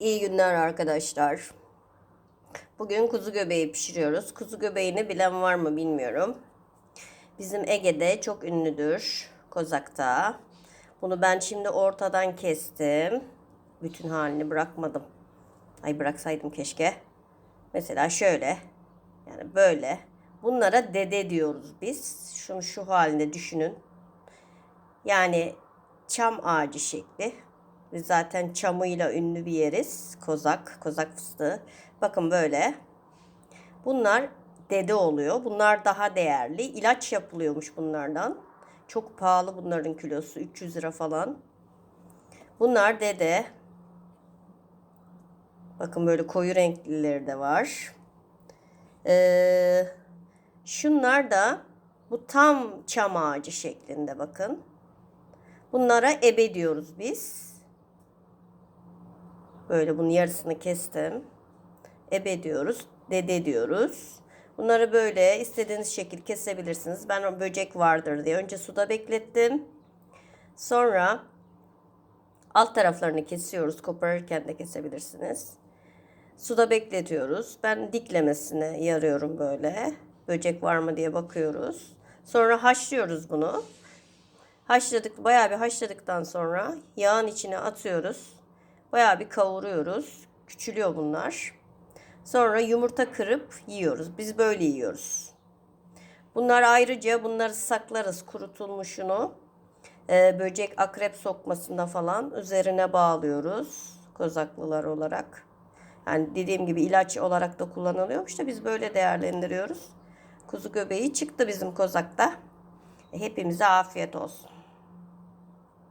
İyi günler arkadaşlar. Bugün kuzu göbeği pişiriyoruz. Kuzu göbeğini bilen var mı bilmiyorum. Bizim Ege'de çok ünlüdür. Kozak'ta. Bunu ben şimdi ortadan kestim. Bütün halini bırakmadım. Ay bıraksaydım keşke. Mesela şöyle. Yani böyle. Bunlara dede diyoruz biz. Şunu şu halinde düşünün. Yani çam ağacı şekli. Biz zaten çamıyla ünlü bir yeriz. Kozak, kozak fıstığı. Bakın böyle. Bunlar dede oluyor. Bunlar daha değerli. İlaç yapılıyormuş bunlardan. Çok pahalı bunların kilosu. 300 lira falan. Bunlar dede. Bakın böyle koyu renklileri de var. Ee, şunlar da bu tam çam ağacı şeklinde bakın. Bunlara ebe diyoruz biz. Böyle bunun yarısını kestim. Ebe diyoruz. Dede diyoruz. Bunları böyle istediğiniz şekil kesebilirsiniz. Ben o böcek vardır diye önce suda beklettim. Sonra alt taraflarını kesiyoruz. Koparırken de kesebilirsiniz. Suda bekletiyoruz. Ben diklemesine yarıyorum böyle. Böcek var mı diye bakıyoruz. Sonra haşlıyoruz bunu. Haşladık, bayağı bir haşladıktan sonra yağın içine atıyoruz. Bayağı bir kavuruyoruz. Küçülüyor bunlar. Sonra yumurta kırıp yiyoruz. Biz böyle yiyoruz. Bunlar ayrıca bunları saklarız kurutulmuşunu. Ee, böcek akrep sokmasında falan üzerine bağlıyoruz. Kozaklılar olarak. Yani dediğim gibi ilaç olarak da kullanılıyormuş da biz böyle değerlendiriyoruz. Kuzu göbeği çıktı bizim kozakta. Hepimize afiyet olsun.